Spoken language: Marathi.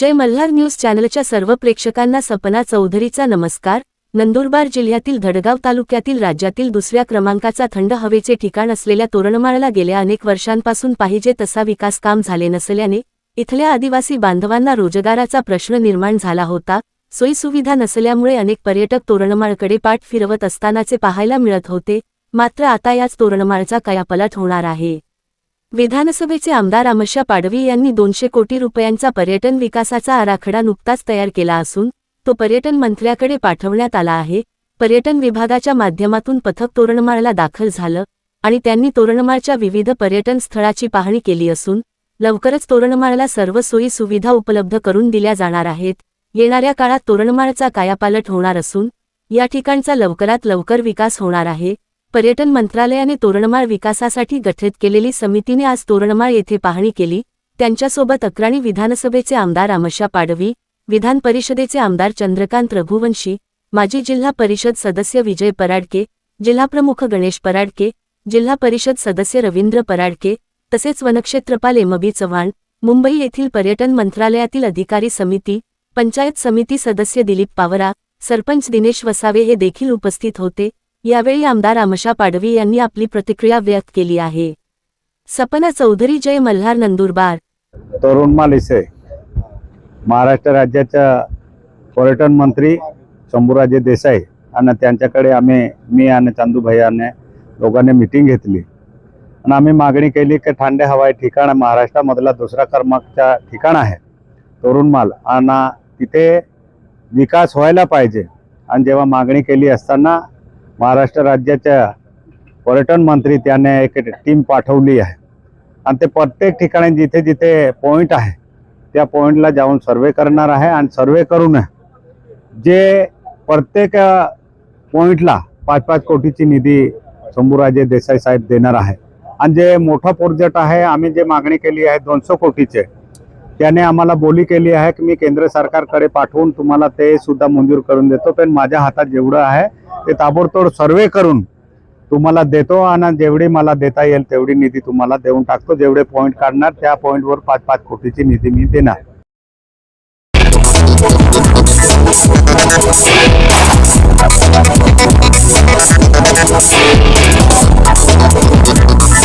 जय मल्हार न्यूज चॅनलच्या सर्व प्रेक्षकांना सपना चौधरीचा नमस्कार. नंदुरबार जिल्ह्यातील धडगाव तालुक्यातील राज्यातील दुसऱ्या क्रमांकाचा थंड हवेचे ठिकाण असलेल्या तोरणमाळला गेल्या अनेक वर्षांपासून पाहिजे तसा विकास काम झाले नसल्याने इथल्या आदिवासी बांधवांना रोजगाराचा प्रश्न निर्माण झाला होता. सोयीसुविधा नसल्यामुळे अनेक पर्यटक तोरणमाळकडे पाठ फिरवत असतानाचे पाहायला मिळत होते. मात्र आता याच तोरणमाळचा कायापलट होणार आहे. विधानसभेचे आमदार अमशा पाडवी यांनी दोनशे कोटी रुपयांचा पर्यटन विकासाचा आराखडा नुकताच तयार केला असून तो पर्यटन मंत्र्याकडे पाठवण्यात आला आहे. पर्यटन विभागाच्या माध्यमातून पथक तोरणमाळला दाखल झालं आणि त्यांनी तोरणमाळच्या विविध पर्यटन स्थळाची पाहणी केली असून लवकरच तोरणमाळला सर्व सोयी सुविधा उपलब्ध करून दिल्या जाणार आहेत. येणाऱ्या काळात तोरणमाळचा कायापालट होणार असून या ठिकाणचा लवकरात लवकर विकास होणार आहे. पर्यटन मंत्रालयाने तोरणमाळ विकासासाठी गठीत केलेली समितीने आज तोरणमाळ येथे पाहणी केली. त्यांच्यासोबत अक्राणी विधानसभेचे आमदार अमशा पाडवी विधान परिषदेचे आमदार चंद्रकांत रघुवंशी माजी जिल्हा परिषद सदस्य विजय पराडके जिल्हाप्रमुख गणेश पराडके जिल्हा परिषद सदस्य रवींद्र पराडके तसेच वनक्षेत्रपाल एमबी चव्हाण मुंबई येथील पर्यटन मंत्रालयातील अधिकारी समिती पंचायत समिती सदस्य दिलीप पावरा सरपंच दिनेश वसावे हे देखील उपस्थित होते. यावेळी आमदार आमशा पाडवी यांनी आपली प्रतिक्रिया व्यक्त केली आहे. सपना चौधरी जय मल्हार नंदुरबार. तरुणमाल मालिसे महाराष्ट्र राज्याच्या पर्यटन मंत्री शंभूराजे देसाई आणि त्यांच्याकडे आम्ही मी आणि चांदू भैयाने दोघांनी मिटिंग घेतली. आणि आम्ही मागणी केली की ठांडे हवाई ठिकाण महाराष्ट्रामधला दुसरा क्रमांकचा ठिकाण आहे. तरुणमाल आणि तिथे विकास व्हायला पाहिजे. आणि जेव्हा मागणी केली असताना महाराष्ट्र राज्याच्या पर्यटन मंत्री त्याने एक टीम पाठवली आहे. आणि ते प्रत्येक ठिकाणी जिथे जिथे पॉईंट आहे त्या पॉईंटला जाऊन सर्वे करणार आहे आणि सर्वे करून जे प्रत्येक पॉईंटला पाच पाच कोटीची निधी शंभूराजे देसाई साहेब देणार आहे. आणि जे मोठा प्रोजेक्ट आहे आम्ही जे मागणी केली आहे दोनशे कोटीचे त्याने आम्हाला बोली केली आहे की मी केंद्र सरकारकडे पाठवून तुम्हाला ते सुद्धा मंजूर करून देतो. पण माझ्या हातात जेवढं आहे ते ताबडतोब सर्वे करून तुम्हाला देतो आणि जेवढी मला देता येईल तेवढी निधी तुम्हाला देऊन टाकतो. जेवढे पॉईंट काढणार त्या पॉईंटवर पाच पाच कोटीची निधी मी देणार.